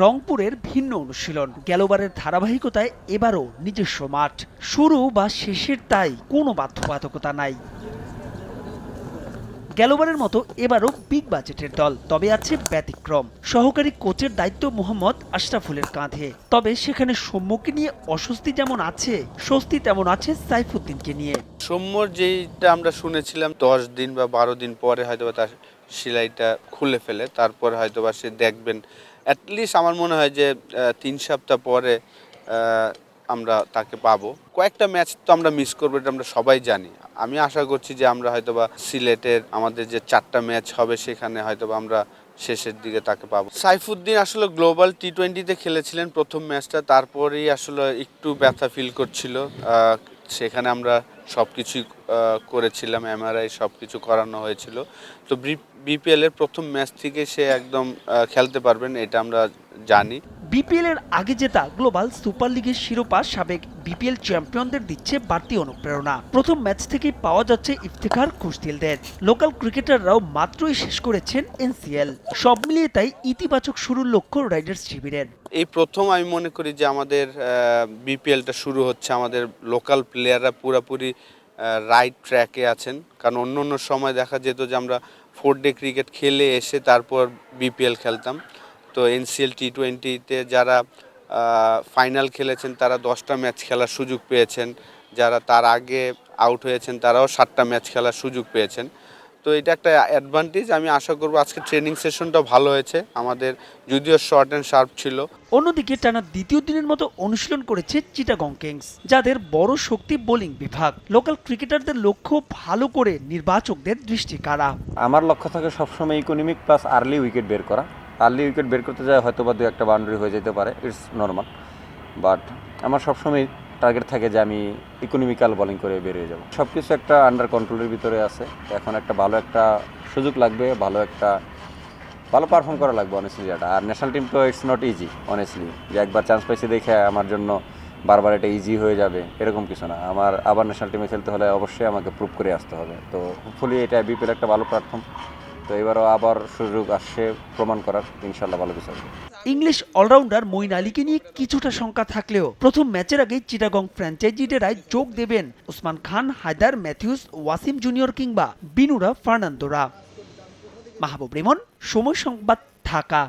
রংপুরের ভিন্ন অনুশীলন। গেলবারের ধারাবাহিকতায় এবারও নিজস্ব মাঠ। শুরু বা শেষের তাই কোনো বাধ্যবাধকতা নাই। গেলবারের মতো এবারও বিগ বাজেটের দল, তবে আছে ব্যতিক্রম। সহকারী কোচের দায়িত্ব মোহাম্মদ আশরাফুলের কাঁধে। তবে সেখানে সৌম্যকে নিয়ে অস্বস্তি যেমন আছে, স্বস্তি তেমন আছে সাইফুদ্দিনকে নিয়ে। সৌম্যর যেইটা আমরা শুনেছিলাম, দশ দিন বা বারো দিন পরে হয়তো তার সেলাইটা খুলে ফেলে, তারপর হয়তো বা সে দেখবেন অ্যাটলিস্ট আমার মনে হয় যে তিন সপ্তাহ পরে আমরা তাকে পাবো। কয়েকটা ম্যাচ তো আমরা মিস করব, এটা আমরা সবাই জানি। আমি আশা করছি যে, আমরা হয়তো বা সিলেটের আমাদের যে চারটা ম্যাচ হবে, সেখানে হয়তো বা আমরা শেষের দিকে তাকে পাবো। সাইফুদ্দিন আসলে গ্লোবাল টি টোয়েন্টিতে খেলেছিলেন প্রথম ম্যাচটা তারপরেই আসলে একটু ব্যথা ফিল করছিল। সেখানে আমরা সব কিছুই করেছিলাম এমআরআই সব কিছু করানো হয়েছিল। তো বিপিএল এর প্রথম ম্যাচ থেকে সে একদম খেলতে পারবেন এটা আমরা জানি। বিপিএল এর আগে জেতা গ্লোবাল সুপার লিগের শিরোপা সাবেক বিপিএল চ্যাম্পিয়নদের দিচ্ছে বাড়তি অনুপ্রেরণা। প্রথম ম্যাচ থেকেই পাওয়া যাচ্ছে ইফতেখার খুশদিলদের লোকাল ক্রিকেটাররাও মাত্রই শেষ করেছেন এনসিএল সব মিলিয়ে তাই ইতিবাচক শুরুর লক্ষ্য রাইডার্স শিবিরের। এই প্রথম আমি মনে করি যে আমাদের বিপিএলটা শুরু হচ্ছে আমাদের লোকাল প্লেয়াররা পুরোপুরি রাইট ট্র্যাকে আছেন। কারণ অন্য অন্য সময় দেখা যেত যে আমরা ফোর ডে ক্রিকেট খেলে এসে তারপর বিপিএল খেলতাম। তো এনসিএল টি টোয়েন্টিতে যারা ফাইনাল খেলেছেন, তারা দশটা ম্যাচ খেলার সুযোগ পেয়েছেন। যারা তার আগে আউট হয়েছেন, তারাও সাতটা ম্যাচ খেলার সুযোগ পেয়েছেন। তো এটা একটা অ্যাডভান্টেজ আমি আশা করব আজকে ট্রেনিং সেশনটা ভালো হয়েছে আমাদের যদিও শর্ট অ্যান্ড শার্প ছিল। অন্যদিকে টানা দ্বিতীয় দিনের মতো অনুশীলন করেছে চিটাগং কিংস যাদের বড় শক্তি বোলিং বিভাগ। লোকাল ক্রিকেটারদের লক্ষ্য ভালো করে নির্বাচকদের দৃষ্টি কাড়া। আমার লক্ষ্য থাকে সবসময় ইকোনমিক প্লাস আর্লি উইকেট বের করা। আর্লি উইকেট বের করতে যায় হয়তো বা দু একটা বাউন্ডারি হয়ে যেতে পারে ইটস নর্মাল বাট আমার সবসময় টার্গেট থাকে যে আমি ইকোনমিক্যাল বোলিং করে বেরিয়ে যাব। সব কিছু একটা আন্ডার কন্ট্রোলের ভিতরে আছে। এখন একটা ভালো একটা সুযোগ লাগবে, ভালো একটা, ভালো পারফর্ম করা লাগবে অনেস্টলি যেটা। আর ন্যাশনাল টিম তো ইটস নট ইজি অনেস্টলি যে একবার চান্স পাইছি দেখে আমার জন্য বারবার এটা ইজি হয়ে যাবে, এরকম কিছু না। আমার আবার ন্যাশনাল টিমে খেলতে হলে অবশ্যই আমাকে প্রুভ করে আসতে হবে। তো হোপফুলি এটা বিপিএল একটা ভালো প্ল্যাটফর্ম তো এবারও আবার সুযোগ আসছে প্রমাণ করার ইনশাল্লাহ ভালো কিছু আসবে ইংলিশ অলরাউন্ডার মইন আলীকে নিয়ে কিছুটা শঙ্কা থাকলেও প্রথম ম্যাচের আগে চিটাগং ফ্র্যাঞ্চাইজিডেরাই যোগ দেবেন ওসমান খান, হায়দার, ম্যাথিউস, ওয়াসিম জুনিয়র কিংবা বিনুরা ফার্নান্দোরা। মাহবুব রেমন, সময় সংবাদ ঢাকা।